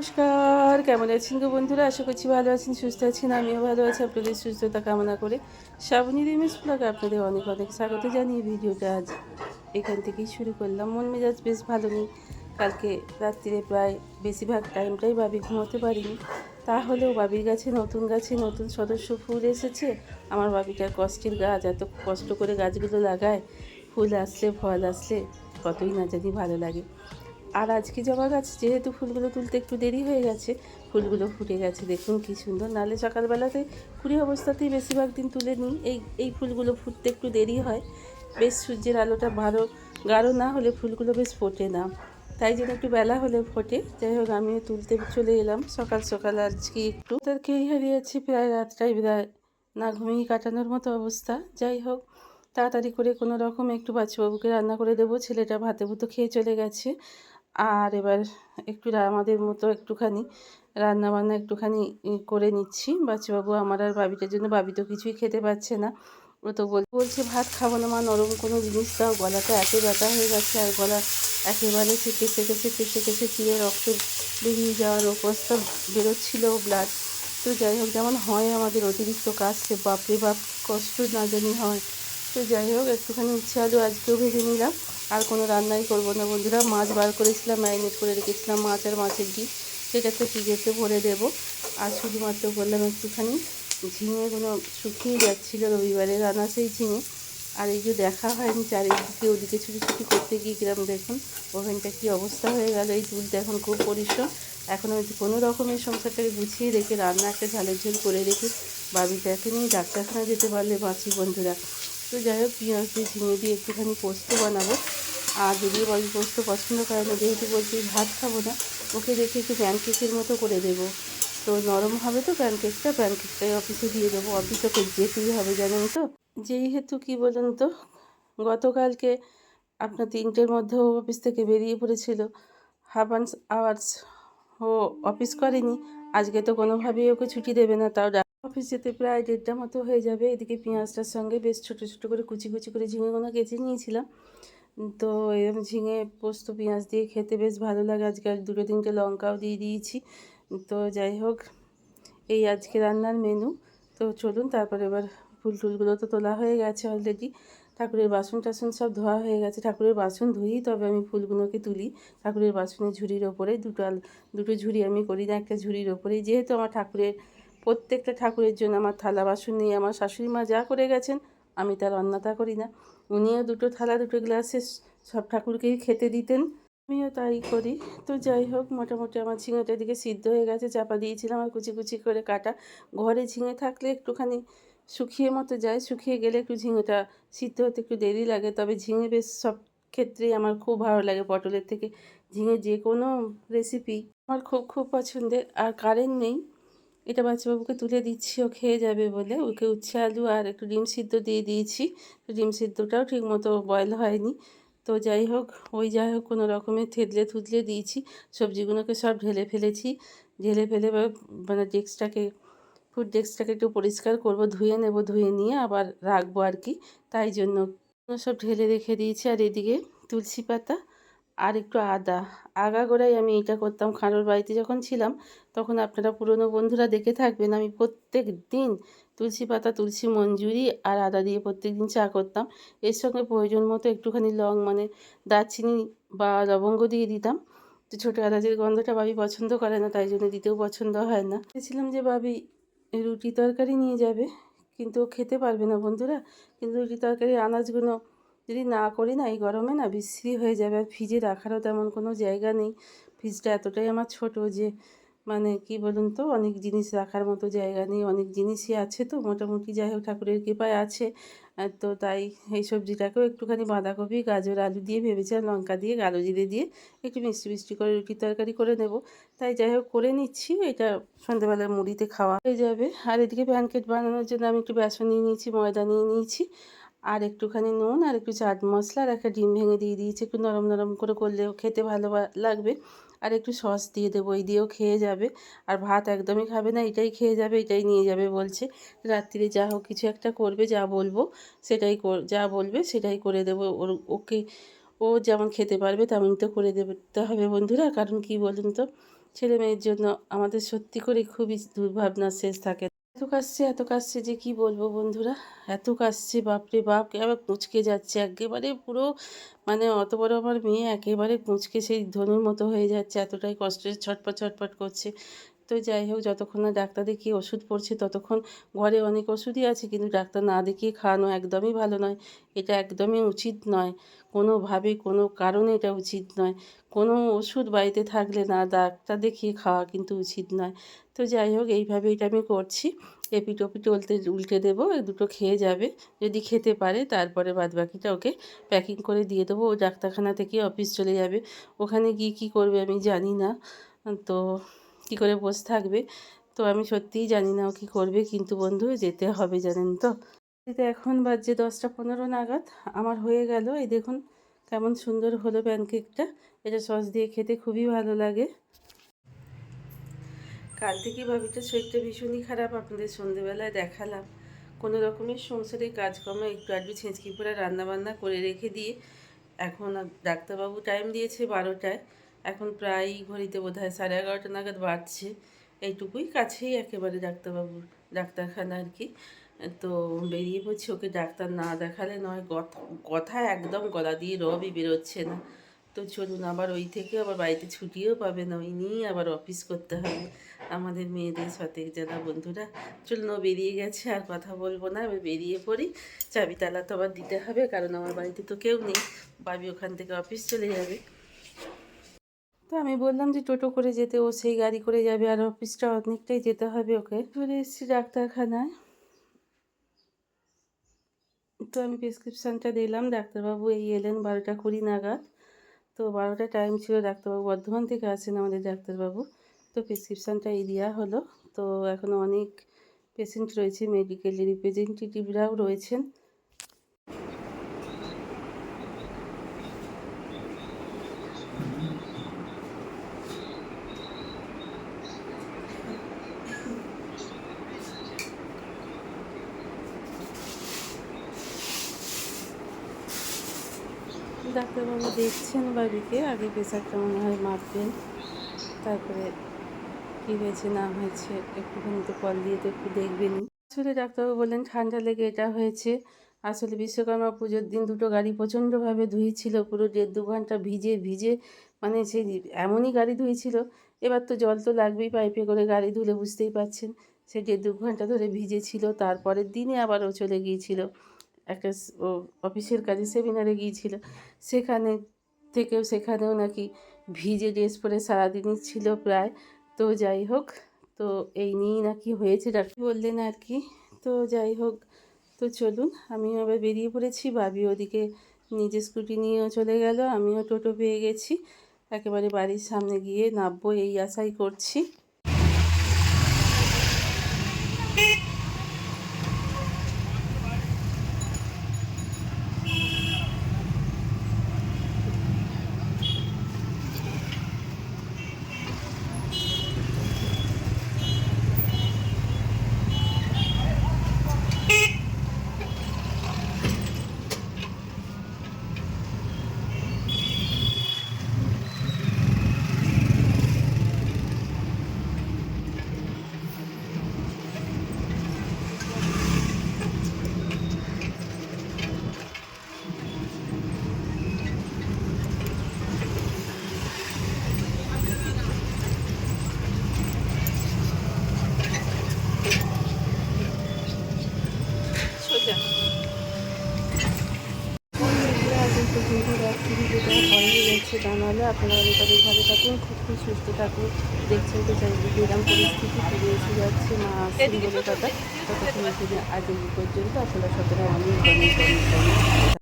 নমস্কার, কেমন আছেন গো বন্ধুরা? আশা করছি ভালো আছেন, সুস্থ আছেন, আমিও ভালো আছি। আপনাদের সুস্থতা কামনা করে শ্রাবণী রিমিস ব্লগে আপনাদের অনেক অনেক স্বাগত জানিয়ে ভিডিওটা আজ এখান থেকেই শুরু করলাম। মন মেজাজ বেশ ভালো নেই। কালকে রাত্রিরে প্রায় বেশিরভাগ টাইমটাই বাবি ঘুমোতে পারিনি। তাহলেও বাবির গাছে নতুন গাছে নতুন সদস্য ফুল এসেছে। আমার বাবিটার কষ্টের গাছ, এত কষ্ট করে গাছগুলো লাগায়। ফুল আসলে, ফল আসলে কতই না জানি ভালো লাগে। আর আজকে জবা গাছ, যেহেতু ফুলগুলো তুলতে একটু দেরি হয়ে গেছে, ফুলগুলো ফুটে গেছে, দেখুন কি সুন্দর। নালে সকালবেলাতে কুড়ি অবস্থাতেই বেশিরভাগ দিন তুলে নিই। এই এই ফুলগুলো ফুটতে একটু দেরি হয়। বেশ সূর্যের আলোটা ভালো, গাঢ় না হলে ফুলগুলো বেশ ফোটে না। তাই জন্য একটু বেলা হলে ফোটে। যাই হোক, আমিও তুলতে চলে এলাম। সকাল সকাল আজকে একটু তাদেরকেই হারিয়েছি, প্রায় রাতটাই প্রায় না, ঘুমিয়ে কাটানোর মতো অবস্থা। যাই হোক, তাড়াতাড়ি করে কোনো রকম একটু বাচ্চাবাবুকে রান্না করে দেবো। ছেলেটা ভাতে ভুতো খেয়ে চলে গেছে। আর এবার একটু আমাদের মতো একটুখানি রান্না বান্না একটুখানি করে নিচ্ছি। বাচ্চাবাবু আমার আর বাবিটার জন্য বাবি তো কিছুই খেতে পাচ্ছে না। ও তো বল, বলছে, ভাত খাব না, মা, নরম কোনো জিনিস দাও। গলাটা এত ব্যথা হয়ে গেছে আর গলা একেবারে সেকে সেকে সেকে সেকে সেকে রক্ত বেরিয়ে যাওয়ার অবস্থা বেরোচ্ছিল ব্লাড তো যাই হোক, যেমন হয় আমাদের অতিরিক্ত কাজকে বাপরে বাপ কষ্ট না জানি হয়। তো যাই হোক, একটুখানি ইচ্ছে আলু আজকেও ভেজে নিলাম। আর কোনো রান্নাই করব না, বন্ধুরা। মাছ বার করেছিলাম, ম্যারিনেট করে রেখেছিলাম মাছ আর মাছের ডিম সেটাকে ফ্রিজেতে ভরে দেবো। আর শুধুমাত্র করলাম একটুখানি ঝিঙেগুলো শুকিয়ে যাচ্ছিল রবিবারে, রান্না সেই ঝিঙে। আর এই যে দেখা হয়নি চারিদিকে, ওদিকে ছুটি ছুটি করতে গিয়ে কিরম দেখুন ওভেনটা কী অবস্থা হয়ে গেল। এই তুলতে এখন খুব পরিশ্রম এখন আমি কোনো রকমের সংসারটাকে গুছিয়ে রেখে রান্না একটা ঝালের ঝোল করে রেখে বাবিটাকে নিয়ে ডাক্তারখানা যেতে পারলে বাঁচি, বন্ধুরা। তো যাই হোক, পেঁয়াজ দিয়ে ঝিঙে দিয়ে একটুখানি পোস্ত বানাবো। আর যদিও বাবি পোস্ত পছন্দ করে না, যেহেতু বলছি ভাত খাব না, ওকে দেখে একটু প্যানকেকের মতো করে দেবো। তো নরম হবে তো প্যানকেকটা, প্যানকেকটাই অফিসে দিয়ে দেবো। অফিস ওকে যেতেই হবে, জানেন তো। যেই হেতু কী বলুন তো, গতকালকে আপনার তিনটের মধ্যেও অফিস থেকে বেরিয়ে পড়েছিল। হাফ আওয়ার্স ও অফিস করেনি। আজকে তো কোনোভাবেই ওকে ছুটি দেবে না, তাও অফিস যেতে প্রায় দেড়টা মতো হয়ে যাবে। এদিকে পেঁয়াজটার সঙ্গে বেশ ছোটো ছোটো করে কুচি কুচি করে ঝিঙেগুলো কেটে নিয়েছিলাম। তো এরকম ঝিঙে পোস্ত, পেঁয়াজ দিয়ে খেতে বেশ ভালো লাগে। আজকে আর দুটো তিনটে লঙ্কাও দিয়ে দিয়েছি। তো যাই হোক, এই আজকে রান্নার মেনু তো চলুন, তারপর এবার ফুল টুলগুলো তো তোলা হয়ে গেছে অলরেডি ঠাকুরের বাসন টাসন সব ধোয়া হয়ে গেছে। ঠাকুরের বাসন ধুয়েই তবে আমি ফুলগুলোকে তুলি। ঠাকুরের বাসনের ঝুড়ির ওপরে দুটো দুটো ঝুড়ি আমি করি না, একটা ঝুড়ির ওপরেই। যেহেতু আমার ঠাকুরের প্রত্যেকটা ঠাকুরের জন্য আমার থালা বাসন নিয়ে আমার শাশুড়ি মা যা করে গেছেন, আমি তার অন্যতা করি না। উনিও দুটো থালা, দুটো গ্লাসে সব ঠাকুরকেই খেতে দিতেন, আমিও তাই করি। তো যাই হোক, মোটামুটি আমার ঝিঙেটা দিকে সিদ্ধ হয়ে গেছে, চাপা দিয়েছিলাম আর কুচি কুচি করে কাটা। ঘরে ঝিঙে থাকলে একটুখানি শুকিয়ে মতো যায়, শুকিয়ে গেলে একটু ঝিঙেটা সিদ্ধ হতে একটু দেরি লাগে, তবে ঝিঙে বেশ সব ক্ষেত্রেই আমার খুব ভালো লাগে পটলের থেকে। ঝিঙে যে কোনো রেসিপি আমার খুব খুব পছন্দের, আর কারেন্ট নেই। এটা বাচ্চাবাবুকে তুলে দিচ্ছি, ও খেয়ে যাবে বলে। ওকে উচ্ছে আলু আর একটু ডিম সিদ্ধ দিয়ে দিয়েছি। ডিম সিদ্ধটাও ঠিক মতো বয়েল হয়নি। তো যাই হোক, ওই যাই হোক, কোনো রকমের থেতলে থুতলে দিয়েছি। সবজিগুলোকে সব ঢেলে ফেলেছি। ঢেলে ফেলে মানে ডেস্কটাকে, ফুড ডেস্কটাকে একটু পরিষ্কার করব, ধুয়ে নেব, ধুয়ে নিয়ে আবার রাখব আর কি। তাই জন্য সব ঢেলে রেখে দিয়েছি। আর এদিকে তুলসী পাতা আর একটু আদা। আগাগোড়াই আমি এটা করতাম, খাঁড়োর বাড়িতে যখন ছিলাম, তখন আপনারা পুরনো বন্ধুরা দেখে থাকবেন, আমি প্রত্যেক দিন তুলসী পাতা, তুলসী মঞ্জুরি আর আদা দিয়ে প্রত্যেক দিন চা করতাম। এর সঙ্গে প্রয়োজন মতো একটুখানি লং মানে দারচিনি বা লবঙ্গ দিয়ে দিতাম। তো ছোটো এলাচের গন্ধটা বাবি পছন্দ করে না, তাই জন্য দিতেও পছন্দ হয় না। ভেবেছিলাম যে বাবি রুটি তরকারি নিয়ে যাবে, কিন্তু খেতে পারবে না বন্ধুরা। কিন্তু রুটি তরকারি আনাজগুলো যদি না করি না, এই গরমে না বিশ্রী হয়ে যাবে। আর ফ্রিজে রাখারও তেমন কোনো জায়গা নেই। ফ্রিজটা এতটাই আমার ছোট যে মানে কি বলুন তো, অনেক জিনিস রাখার মতো জায়গা নেই, অনেক জিনিসই আছে তো, মোটামুটি যাই হোক ঠাকুরের কৃপায় আছে। তো তাই এই সবজিটাকেও একটুখানি বাঁধাকপি, গাজর, আলু দিয়ে ভেবেছিলাম লঙ্কা দিয়ে কালো জিরে দিয়ে একটু মিষ্টি মিষ্টি করে রুটি তরকারি করে নেব। তাই যাই হোক করে নিচ্ছি, এটা সন্ধ্যেবেলার মুড়িতে খাওয়া হয়ে যাবে। আর এদিকে প্যানকেট বানানোর জন্য আমি একটু বেসন নিয়ে নিয়েছি, ময়দা নিয়ে নিয়েছি। আর একটুখানি নুন আর একটু চাট মশলা আর একটা ডিম ভেঙে দিয়ে দিয়েছি। একটু নরম নরম করে করলেও খেতে ভালো লাগবে। আর একটু সস দিয়ে দেবো, এই দিয়েও খেয়ে যাবে। আর ভাত একদমই খাবে না, এটাই খেয়ে যাবে, এটাই নিয়ে যাবে বলছে। রাত্রিরে যা হোক কিছু একটা করবে, যা বলব সেটাই যা বলবে সেটাই করে দেবো। ওর, ওকে, ও যেমন খেতে পারবে তেমন তো করে দিতে হবে বন্ধুরা। কারণ কি বলুন তো, ছেলে মেয়ের জন্য আমাদের সত্যি করে খুবই দুর্ভাবনার শেষ থাকে। এত কাশছে এত কাশছে যে কি বলব বন্ধুরা? এত কাশছে, বাপরে বাপ এবার কুঁচকে যাচ্ছে? একেবারে পুরো মানে অত বড় আমার মেয়ে, একেবারে কুঁচকে সেই ধনুর মতো হয়ে যাচ্ছে, এতটাই কষ্টে ছটপট ছটপট করছে। তো যাই হোক, যতক্ষণ না ডাক্তার দেখিয়ে ওষুধ পড়ছে, ততক্ষণ ঘরে অনেক ওষুধই আছে, কিন্তু ডাক্তার না দেখিয়ে খাওয়ানো একদমই ভালো নয়। এটা একদমই উচিত নয়। কোনোভাবে, কোনো কারণে এটা উচিত নয়। কোনো ওষুধ বাড়িতে থাকলে না ডাক্তার দেখিয়ে খাওয়া কিন্তু উচিত নয়। তো যাই হোক এইভাবে এটা আমি করছি। এপিট ওপিট উল্টে উল্টে দেবো, দুটো খেয়ে যাবে, যদি খেতে পারে তারপরে বাদ বাকিটা ওকে প্যাকিং করে দিয়ে দেবো। ও ডাক্তারখানা থেকে অফিস চলে যাবে। ওখানে গিয়ে কী করবে আমি জানি না। তো কী করে বসে থাকবে? তো আমি সত্যিই জানি না ও কী করবে, কিন্তু বন্ধু যেতে হবে, জানেন তো? এতে এখন বাজছে দশটা পনেরো নাগাদ, আমার হয়ে গেল। এই দেখুন, কেমন সুন্দর হলো প্যানকেকটা এটা সস দিয়ে খেতে খুবই ভালো লাগে। কাল থেকে ভাবিটা শরীরটা ভীষণই খারাপ আপনাদের সন্ধেবেলায় দেখালাম। কোনো রকমের সংসারের কাজকর্ম একটু আধটু ছেঁচকি পরে রান্নাবান্না করে রেখে দিয়ে এখন ডাক্তারবাবু টাইম দিয়েছে বারোটায়। এখন প্রায় ঘড়িতে বোধ হয় সাড়ে এগারোটা নাগাদ বাড়ছে এইটুকুই কাছেই একেবারে ডাক্তারবাবুর ডাক্তারখানা আর কি। তো বেরিয়ে পড়ছি, ওকে ডাক্তার না দেখালে নয় কথা কথা একদম গলা দিয়ে রবই বেরোচ্ছে না। তো চলুন আবার ওই থেকে আবার বাড়িতে ছুটিও পাবে না, ওই নিয়েই আবার অফিস করতে হবে। আমাদের মেয়েদের সাথে যারা বন্ধুরা। চলুন ও বেরিয়ে গেছে, আর কথা বলব না, আমি বেরিয়ে পড়ি। চাবি তালা তো আবার দিতে হবে, কারণ আমার বাড়িতে তো কেউ নেই। বাবি ওখান থেকে অফিস চলে যাবে। তো আমি বললাম যে টোটো করে যেতে, ও সেই গাড়ি করে যাবে, আর অফিসটা অনেকটাই যেতে হবে ওকে। চলে এসেছি ডাক্তারখানায়। তো আমি প্রেসক্রিপশানটা দিলাম, ডাক্তারবাবু এই এলেন বারোটা কুড়ি নাগাদ। তো বারোটা টাইম ছিল ডাক্তারবাবু। বর্ধমান থেকে আসেন আমাদের ডাক্তারবাবু। তো প্রেসক্রিপশানটা এই দেওয়া হলো। তো এখনও অনেক পেশেন্ট রয়েছে মেডিকেল রিপ্রেজেন্টেটিভরাও রয়েছেন। ডাক্তারবাবু দেখছেন বাড়িকে আগে প্রেশারটা মনে হয় মাপবেন তারপরে কী হয়েছে, না হয়েছে, একটুখানি তো কল দিয়ে তো একটু দেখবেনই আসলে ডাক্তারবাবু বললেন, ঠান্ডা লেগে এটা হয়েছে। আসলে বিশ্বকর্মা পুজোর দিন দুটো গাড়ি প্রচণ্ডভাবে ধুয়েছিল পুরো দেড় দু ঘণ্টা ভিজে ভিজে মানে সেই এমনই গাড়ি ধুয়েছিল এবার তো জল তো লাগবেই পাইপে করে গাড়ি ধুলে বুঝতেই পারছেন, সে দেড় দু ঘণ্টা ধরে ভিজে ছিল তারপরের দিনে আবার ও চলে গিয়েছিল। একটা অফিসের কাজে সেমিনারে গিয়েছিল। সেখানে থেকেও সেখানেও নাকি ভিজে ড্রেস পরে সারাদিনই ছিল প্রায়। তো যাই হোক, তো এই নিয়েই নাকি হয়েছে ডাক্তার বললেন আর কি? তো যাই হোক, তো চলুন, আমিও আবার বেরিয়ে পড়েছি। বাবি ওদিকে নিজে স্কুটি নিয়েও চলে গেল, আমিও টোটো পেয়ে গেছি। একেবারে বাড়ির সামনে গিয়ে নামবো, এই আশাই করছি সোজা আজকে পর্যন্ত রাত্রি যেটা ভালো তা নাহলে আপনারা অনেক ভালো থাকুন, খুব খুব সুস্থ থাকুন। দেখছেন তো চারিদিকে এরকম পরিস্থিতি ফিরে এসে যাচ্ছে, মা আসছে বলে কথা। ততক্ষণ আজ এই পর্যন্ত, আপনারা অনেক অনেক